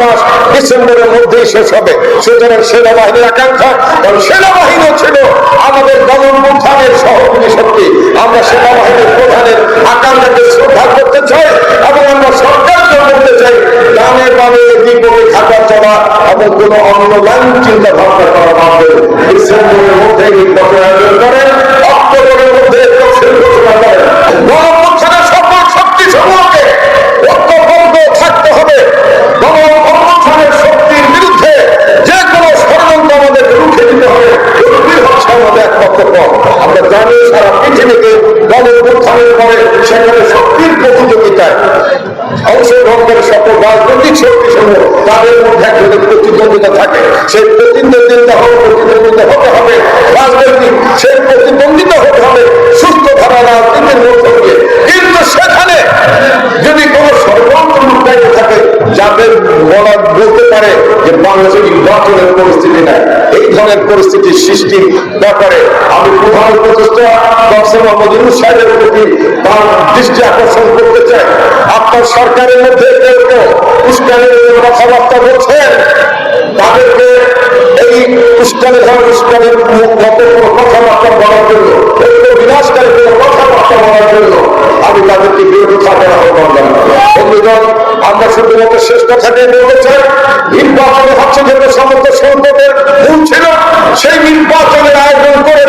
মাস ডিসেম্বরের মধ্যেই শেষ হবে। সুতরাং সেনাবাহিনীর আকাঙ্ক্ষা, কারণ সেনাবাহিনী ছিল আমাদের দমন উত্থানের সহযোগী শক্তি। আমরা সেনাবাহিনীর প্রধানের আকাঙ্ক্ষাকে শ্রদ্ধা করতে চাই এবং আমরা সরকারকে বলতে চাই ডানে বামে দ্বীপে থাকা চলা এবং কোনো অন্য লাইন চিন্তা ভাবনা করা বাদ ডিসেম্বরের মধ্যেই নির্বাচন আমরা জানি সারা পৃথিবীতে গণঅভ্যুত্থানের পরে সেখানে শক্তির প্রতিযোগিতায় অংশগ্রহণের সকল রাজনৈতিক শক্তি সমূহ তাদের মধ্যে একটা প্রতিদ্বন্দ্বিতা থাকে। সেই প্রতিদ্বন্দ্বিতা হোক প্রতিদ্বন্দ্বিতা হতে হবে। রাজনৈতিক সেই প্রতিদ্বন্দ্বিতা বলা বলতে পারে যে বাংলাদেশের নির্বাচনের পরিস্থিতি নাই। এই ধরনের পরিস্থিতির সৃষ্টির ব্যাপারে আমি প্রধান ইউনুস সাহেবের প্রতি তার দৃষ্টি আকর্ষণ করতে চাই। আপনার সরকারের মধ্যে কথাবার্তা বলছেন। তাদেরকে এই উস্কানের কথাবার্তা বলার জন্য বিনাশকারী আমি তাদেরকে আমরা শুধুমাত্র শেষ কথাটাই বলতে চাই, নির্বাচনে হস্তক্ষেপে সমস্ত সংকটের মূল ছিল আয়োজন করে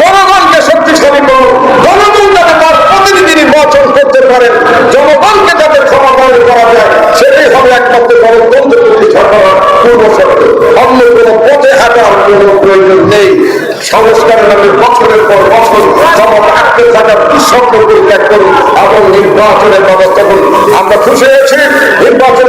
জনগণকে শক্তিশালী করুন। জনগণ যাতে তার প্রতিনিধি নির্বাচন পারেন জনগণকে যাতে করা যায়, সেটাই হবে একমাত্র গণতন্ত্র নেই। সংস্কারের নামে বছরের পর নির্বাচনের ব্যবস্থা করুন। আমরা খুশি হয়েছি, নির্বাচন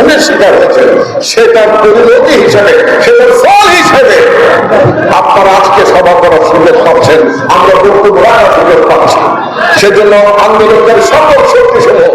গুণের শিকার হয়েছেন সেটার পরিণতি হিসেবে সেটার ফল হিসেবে। আপনারা আজকে সভা করার সুযোগ পাচ্ছেন। আমরা বক্তব্য রাখার সুযোগ পাচ্ছি। সেজন্য আন্দোলনকারী সকল শক্তি সমূহ